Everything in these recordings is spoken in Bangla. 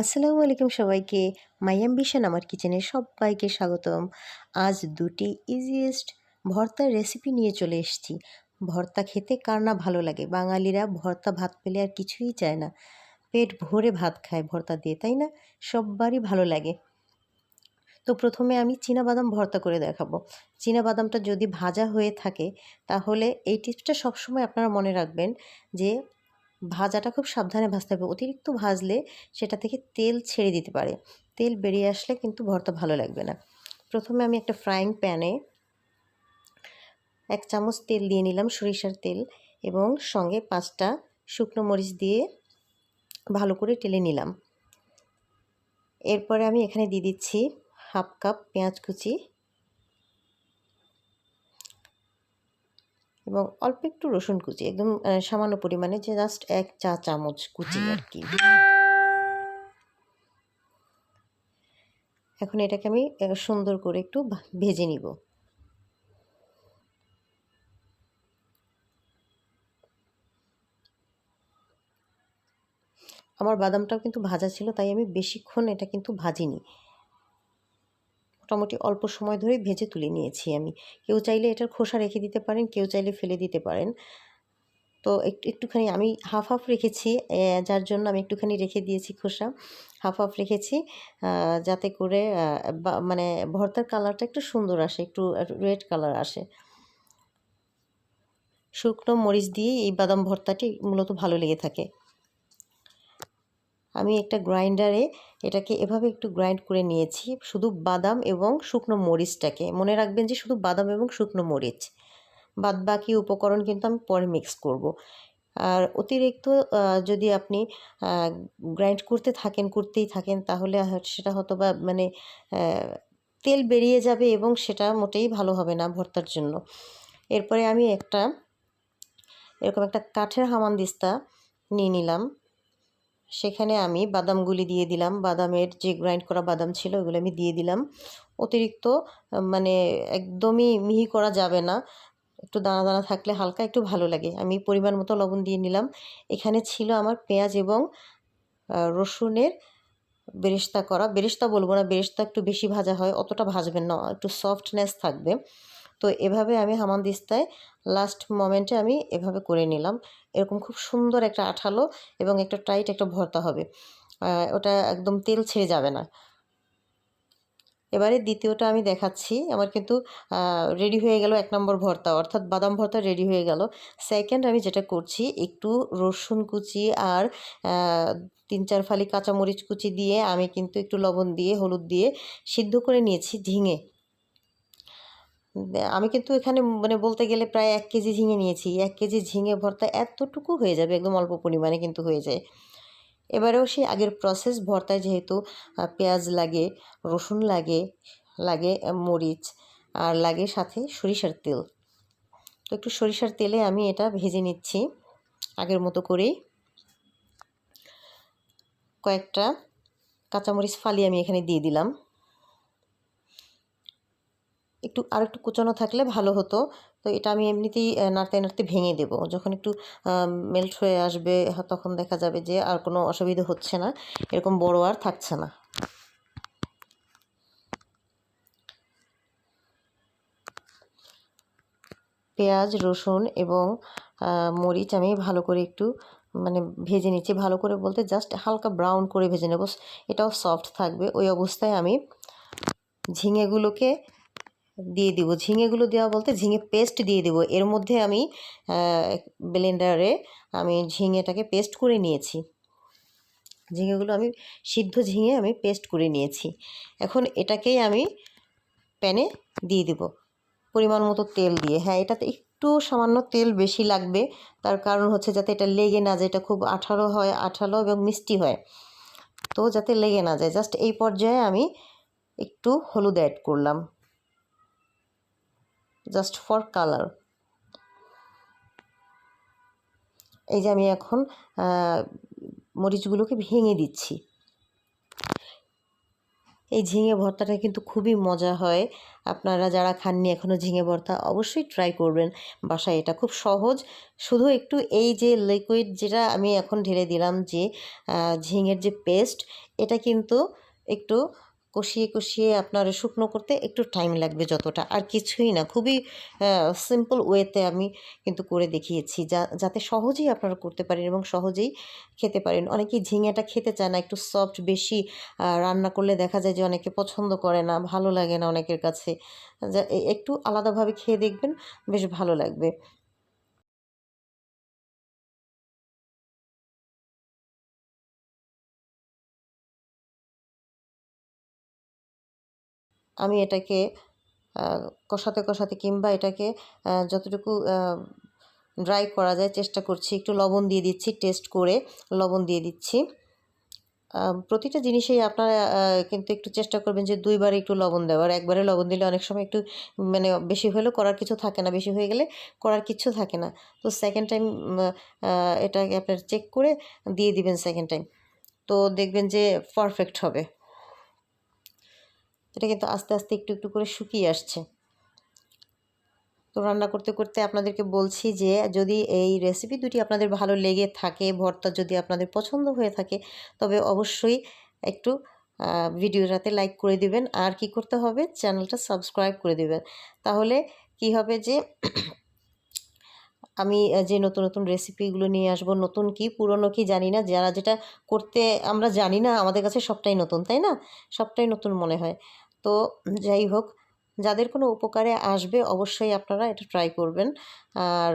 আসসালামু আলাইকুম সবাইকে। মাইয়াম বিশান, আমার কিচেনে সবাইকে স্বাগতম। আজ দুটি ইজিয়েস্ট ভর্তার রেসিপি নিয়ে চলে এসেছি। ভর্তা খেতে কার না ভালো লাগে? বাঙালিরা ভর্তা ভাত পেলে আর কিছুই চায় না। পেট ভরে ভাত খায় ভর্তা দিয়ে, তাই না? সববারই ভালো লাগে। তো প্রথমে আমি বাদাম ভর্তা করে দেখাবো। বাদামটা যদি ভাজা হয়ে থাকে, তাহলে এই টিপসটা সবসময় আপনারা মনে রাখবেন যে ভাজাটা খুব সাবধানে ভাজতে হবে। অতিরিক্ত ভাজলে সেটা থেকে তেল ছেড়ে দিতে পারে। তেল বেরিয়ে আসলে কিন্তু ভর্তা ভালো লাগবে না। প্রথমে আমি একটা ফ্রাইং প্যানে এক চামচ তেল দিয়ে নিলাম সরিষার তেল এবং সঙ্গে পাঁচটা শুকনো মরিচ দিয়ে ভালো করে টেলে নিলাম। এরপরে আমি এখানে দিয়ে দিচ্ছি হাফ কাপ পেঁয়াজ কুচি এবং অল্প একটু রসুন কুচি, একদম সামান্য পরিমাণে যে জাস্ট এক চা চামচ কুচি আর কি। এখন এটাকে আমি সুন্দর করে একটু ভেজে নিব। আমার বাদামটাও কিন্তু ভাজা ছিল, তাই আমি বেশিক্ষণ এটা কিন্তু ভাজিনি। মোটামুটি অল্প সময় ধরে ভেজে তুলে নিয়েছি আমি। কেউ চাইলে এটার খোসা রেখে দিতে পারেন, কেউ চাইলে ফেলে দিতে পারেন। তো একটু একটুখানি আমি হাফ হাফ রেখেছি যার জন্য আমি একটুখানি রেখে দিয়েছি খোসা। হাফ হাফ রেখেছি যাতে করে মানে ভর্তার কালারটা একটু সুন্দর আসে, একটু রেড কালার আসে। শুকনো মরিচ দিয়ে এই বাদাম ভর্তাটি মূলত ভালো লেগে থাকে। আমি একটা গ্রাইন্ডারে এটাকে এভাবে একটু গ্রাইন্ড করে নিয়েছি, শুধু বাদাম এবং শুকনো মরিচটাকে। মনে রাখবেন যে শুধু বাদাম এবং শুকনো মরিচ। বাদ বাকি উপকরণ কিন্তু আমি পরে মিক্স করব। আর অতিরিক্ত যদি আপনি গ্রাইন্ড করতে থাকেন, করতেই থাকেন, তাহলে সেটা হয়তো বা মানে তেল বেরিয়ে যাবে এবং সেটা মোটেই ভালো হবে না ভর্তার জন্য। এরপরে আমি একটা, এরকম একটা কাঠের হামানদিস্তা নিয়ে নিলাম। সেখানে আমি বাদামগুলি দিয়ে দিলাম। বাদামের যে গ্রাইন্ড করা বাদাম ছিল, ওগুলো আমি দিয়ে দিলাম। অতিরিক্ত মানে একদমই মিহি করা যাবে না। একটু দানা দানা থাকলে হালকা একটু ভালো লাগে। আমি পরিমাণ মতো লবণ দিয়ে নিলাম। এখানে ছিল আমার পেঁয়াজ এবং রসুনের বেরেস্তা করা। বেরেস্তা বলব না, বেরেস্তা একটু বেশি ভাজা হয়, অতটা ভাজবেন না, একটু সফটনেস থাকবে। তো এভাবে আমি হামানদিস্তায় লাস্ট মোমেন্টে আমি এভাবে করে নিলাম। এরকম খুব সুন্দর একটা আঠালো এবং একটা টাইট একটা ভর্তা হবে। ওটা একদম তেল ছেড়ে যাবে না। এবারে দ্বিতীয়টা আমি দেখাচ্ছি। আমার কিন্তু রেডি হয়ে গেল এক নম্বর ভর্তা। অর্থাৎ বাদাম ভর্তা রেডি হয়ে গেল। সেকেন্ড আমি যেটা করছি, একটু রসুন কুচি আর তিন চার ফালি কাঁচামরিচ কুচি দিয়ে আমি কিন্তু একটু লবণ দিয়ে, হলুদ দিয়ে সিদ্ধ করে নিয়েছি ঝিঙে। আমি কিন্তু এখানে মানে বলতে গেলে প্রায় এক কেজি ঝিঙে নিয়েছি। এক কেজি ঝিঙে ভর্তা এতটুকু হয়ে যাবে, একদম অল্প পরিমাণে কিন্তু হয়ে যায়। এবারেও সেই আগের প্রসেস ভর্তায় যেহেতু পেঁয়াজ লাগে, রসুন লাগে লাগে মরিচ, আর লাগে সাথে সরিষার তেল। তো একটু সরিষার তেলে আমি এটা ভেজে নিচ্ছি আগের মতো করেই। কয়েকটা কাঁচামরিচ ফালি আমি এখানে দিয়ে দিলাম। একটু আর একটু কুচানো থাকলে ভালো হতো। তো এটা আমি এমনিতেই নাড়তে নাড়তে ভেঙে দেবো। যখন একটু মেল্ট হয়ে আসবে তখন দেখা যাবে যে আর কোনো অসুবিধা হচ্ছে না। এরকম বড় আর থাকছে না। পেঁয়াজ, রসুন এবং মরিচ আমি ভালো করে একটু মানে ভেজে নিচ্ছি। ভালো করে বলতে জাস্ট হালকা ব্রাউন করে ভেজে নেব। এটাও সফট থাকবে। ওই অবস্থায় আমি ঝিঙেগুলোকে দিয়ে দিব। ঝিঙেগুলো দেওয়া বলতে ঝিঙে পেস্ট দিয়ে দেব। এর মধ্যে আমি ব্লেন্ডারে আমি ঝিঙেটাকে পেস্ট করে নিয়েছি। ঝিঙেগুলো আমি, সিদ্ধ ঝিঙে আমি পেস্ট করে নিয়েছি। এখন এটাকেই আমি প্যানে দিয়ে দিব। পরিমাণ মতো তেল দিয়ে। হ্যাঁ এটাতে একটু সামান্য তেল বেশি লাগবে। তার কারণ হচ্ছে যাতে এটা লেগে না যায়, এটা খুব আঠালো হয়, আঠালো এবং মিষ্টি হয়। তো যাতে লেগে না যায়, জাস্ট এই পর্যায়ে আমি একটু হলুদ অ্যাড করলাম। জাস্ট ফর কালার এই যে আমি এখন মরিচগুলোকে ভেঙে দিচ্ছি। এই ঝিঙে ভর্তাটা কিন্তু খুবই মজা হয়। আপনারা যারা খাননি এখনও ঝিঙে ভর্তা, অবশ্যই ট্রাই করবেন। বাসায় এটা খুব সহজ। শুধু একটু এই যে লিকুইড যেটা আমি এখন ঢেলে দিলাম যে ঝিঙের যে পেস্ট এটা কিন্তু একটু কষিয়ে কষিয়ে আপনার শুকনো করতে একটু টাইম লাগবে যতটা। আর কিছুই না, খুবই সিম্পল ওয়েতে আমি কিন্তু করে দেখিয়েছি যা, যাতে সহজেই আপনারা করতে পারেন এবং সহজেই খেতে পারেন। অনেকেই ঝিঙেটা খেতে চায় না, একটু সফট বেশি রান্না করলে দেখা যায় যে অনেকে পছন্দ করে না, ভালো লাগে না অনেকের কাছে। একটু আলাদাভাবে খেয়ে দেখবেন, বেশ ভালো লাগবে। আমি এটাকে কষাতে কষাতে কিংবা এটাকে যতটুকু ড্রাই করা যায় চেষ্টা করছি। একটু লবণ দিয়ে দিচ্ছি টেস্ট করে লবণ দিয়ে দিচ্ছি। প্রতিটা জিনিসেই আপনারা কিন্তু একটু চেষ্টা করবেন যে দুইবার একটু লবণ দেওয়ার। একবারে লবণ দিলে অনেক সময় একটু মানে বেশি হলেও করার কিছু থাকে না। বেশি হয়ে গেলে করার কিছু থাকে না। তো সেকেন্ড টাইম এটাকে আপনার চেক করে দিয়ে দিবেন সেকেন্ড টাইম তো দেখবেন যে পারফেক্ট হবে। এটা কিন্তু আস্তে আস্তে একটু একটু করে শুকিয়ে আসছে। তো রান্না করতে করতে আপনাদেরকে বলছি যে, যদি এই রেসিপি দুটি আপনাদের ভালো লেগে থাকে, ভর্তা যদি আপনাদের পছন্দ হয়ে থাকে, তবে অবশ্যই একটু ভিডিওটাতে লাইক করে দিবেন। আর কি করতে হবে? চ্যানেলটা সাবস্ক্রাইব করে দিবেন। তাহলে কি হবে যে আমি যে নতুন নতুন রেসিপিগুলো নিয়ে আসব, নতুন কি, পুরনো কি জানি না, যারা যেটা করতে আমরা জানি না, আমাদের কাছে সবটাই নতুন, তাই না? সবটাই নতুন মনে হয়। তো যাই হোক, যাদের কোনো উপকারে আসবে অবশ্যই আপনারা এটা ট্রাই করবেন। আর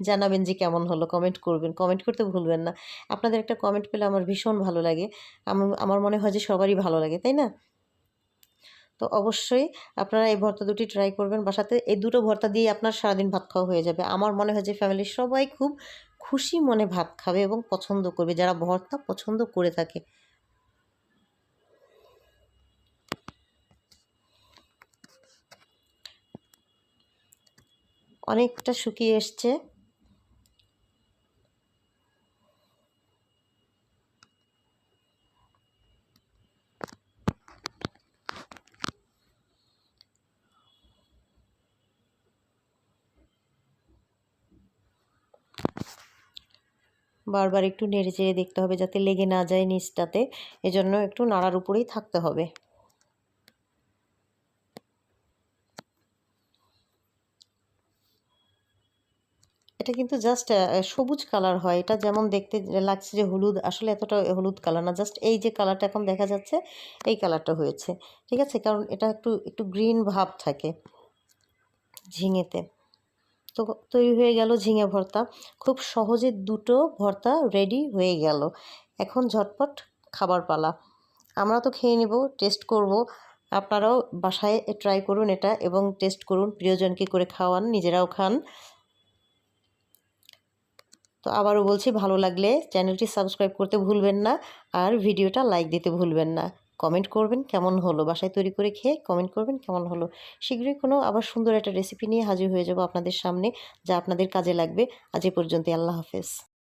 জানাবেন যে কেমন হলো কমেন্ট করবেন। কমেন্ট করতে ভুলবেন না। আপনাদের একটা কমেন্ট পেলে আমার ভীষণ ভালো লাগে। আমার মনে হয় যে সবারই ভালো লাগে, তাই না? তো অবশ্যই আপনারা এই ভর্তা দুটি ট্রাই করবেন। বাসাতে এই দুটো ভর্তা দিয়ে আপনার সারাদিন ভাত খাওয়া হয়ে যাবে। আমার মনে হয় যে ফ্যামিলির সবাই খুব খুশি মনে ভাত খাবে এবং পছন্দ করবে। যারা ভর্তা পছন্দ করে থাকে। অনেকটা শুকিয়ে এসছে। বারবার একটু নেড়ে চেড়ে দেখতে হবে যাতে লেগে না যায় নিচটাতে। এজন্য একটু নাড়ার উপরেই থাকতে হবে। এটা কিন্তু জাস্ট সবুজ কালার হয়। এটা যেমন দেখতে লাগছে যে হলুদ, আসলে এতটা হলুদ কালার না। জাস্ট এই যে কালারটা এখন দেখা যাচ্ছে, এই কালারটা হয়েছে। ঠিক আছে? কারণ এটা একটু একটু গ্রিন ভাব থাকে ঝিঙেতে। তো তৈরি হয়ে গেল ঝিঙে ভর্তা। খুব সহজে দুটো ভর্তা রেডি হয়ে গেল। এখন ঝটপট খাবার পালা। আমরা তো খেয়ে নেব টেস্ট করব। আপনারাও বাসায় ট্রাই করুন এটা এবং টেস্ট করুন। প্রিয়জনকে করে খাওয়ান, নিজেরাও খান। তো আবারও বলছি, ভালো লাগলে চ্যানেলটি সাবস্ক্রাইব করতে ভুলবেন না আর ভিডিওটা লাইক দিতে ভুলবেন না। কমেন্ট করবেন, কেমন হলো? বাসায় তৈরি করে খেয়ে কমেন্ট করবেন, কেমন হলো? শীঘ্রই কোনো আবার সুন্দর একটা রেসিপি নিয়ে হাজির হয়ে যাব আপনাদের সামনে, যা আপনাদের কাজে লাগবে। আজ এ পর্যন্ত আল্লাহ হাফেজ।